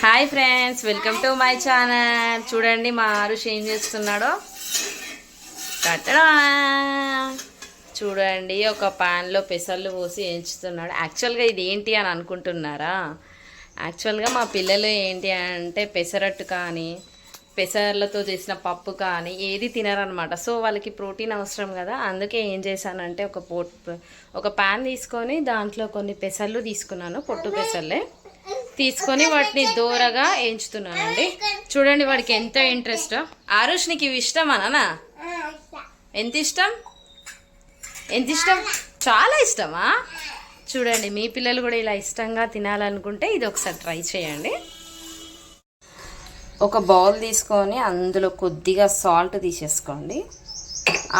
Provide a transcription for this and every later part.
Hi friends welcome to my channel. చూడండి మా ఆరుష్ ఏం చేస్తున్నాడో. కట్టడా చూడండి ఒక పాన్లో పెసర్లు పోసి వేయించుతున్నాడు. యాక్చువల్గా ఇది ఏంటి అని అనుకుంటున్నారా? యాక్చువల్గా మా పిల్లలు ఏంటి అంటే పెసరట్టు కానీ పెసర్లతో చేసిన పప్పు కానీ ఏది తినరనమాట సో వాళ్ళకి ప్రోటీన్ అవసరం కదా. అందుకే ఏం చేశానంటే ఒక పోట్ ఒక పాన్ తీసుకొని దాంట్లో కొన్ని పెసర్లు తీసుకున్నాను పొట్టు పెసర్లే. తీసుకొని వాటిని దూరగా వేయించుతున్నానండి చూడండి వాడికి ఎంత ఇంట్రెస్ట్ ఆరుష్ నీకు ఇవి ఇష్టమా ఎంత ఇష్టం? ఎంత ఇష్టం? చాలా ఇష్టమా? చూడండి మీ పిల్లలు కూడా ఇలా ఇష్టంగా తినాలనుకుంటే ఇది ఒకసారి ట్రై చేయండి. ఒక బౌల్ తీసుకొని అందులో కొద్దిగా సాల్ట్ తీసేసుకోండి.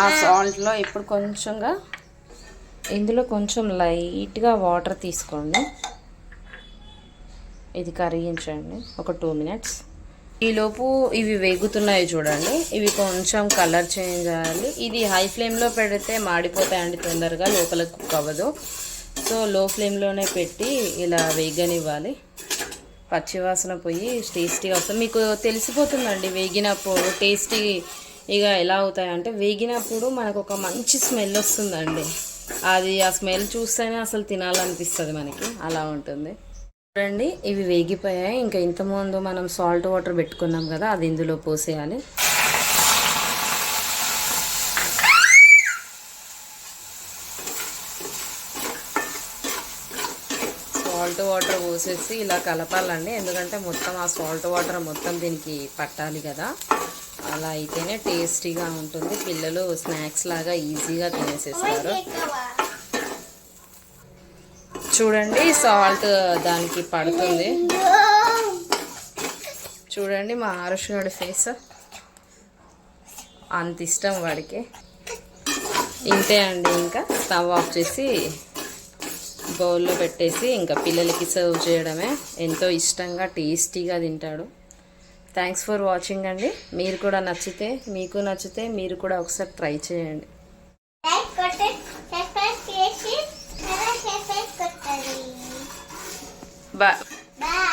ఆ సాల్ట్లో ఇప్పుడు కొంచెంగా ఇందులో కొంచెం లైట్గా వాటర్ తీసుకోండి. ఇది కరిగించండి ఒక టూ మినిట్స్. ఈలోపు ఇవి వేగుతున్నాయి చూడండి. ఇవి కొంచెం కలర్ చేంజ్ అవ్వాలి ఇది హై ఫ్లేమ్లో పెడితే మాడిపోతాయండి తొందరగా. లోపల కుక్ అవ్వదు. సో లో ఫ్లేమ్లోనే పెట్టి ఇలా వేగనివ్వాలి. పచ్చివాసన పోయి టేస్టీగా వస్తుంది. మీకు తెలిసిపోతుందండి వేగినప్పుడు టేస్టీ ఇక ఎలా అవుతాయంటే వేగినప్పుడు మనకు ఒక మంచి స్మెల్ వస్తుందండి. అది ఆ స్మెల్ చూస్తేనే అసలు తినాలనిపిస్తుంది మనకి. అలా ఉంటుంది. చూడండి ఇవి వేగిపోయాయి. ఇంకా ఇంతకుముందు మనం సాల్ట్ వాటర్ పెట్టుకున్నాం కదా అది ఇందులో పోసేయాలి. సాల్ట్ వాటర్ పోసేసి ఇలా కలపాలండి. ఎందుకంటే మొత్తం ఆ సాల్ట్ వాటర్ మొత్తం దీనికి పట్టాలి కదా. అలా అయితేనే టేస్టీగా ఉంటుంది. పిల్లలు స్నాక్స్ లాగా ఈజీగా తినేసేస్తారు. చూడండి సాల్ట్ దానికి పడుతుంది. చూడండి మా ఆరుషుగాడి ఫేస్ అంత ఇష్టం వాడికి. ఇంతే అండి ఇంకా. స్టవ్ ఆఫ్ చేసి బౌల్లో పెట్టేసి ఇంకా పిల్లలకి సర్వ్ చేయడమే. ఎంతో ఇష్టంగా టేస్టీగా తింటాడు. థ్యాంక్స్ ఫర్ వాచింగ్ అండి. మీరు కూడా నచ్చితే మీకు నచ్చితే మీరు కూడా ఒకసారి ట్రై చేయండి. Bye.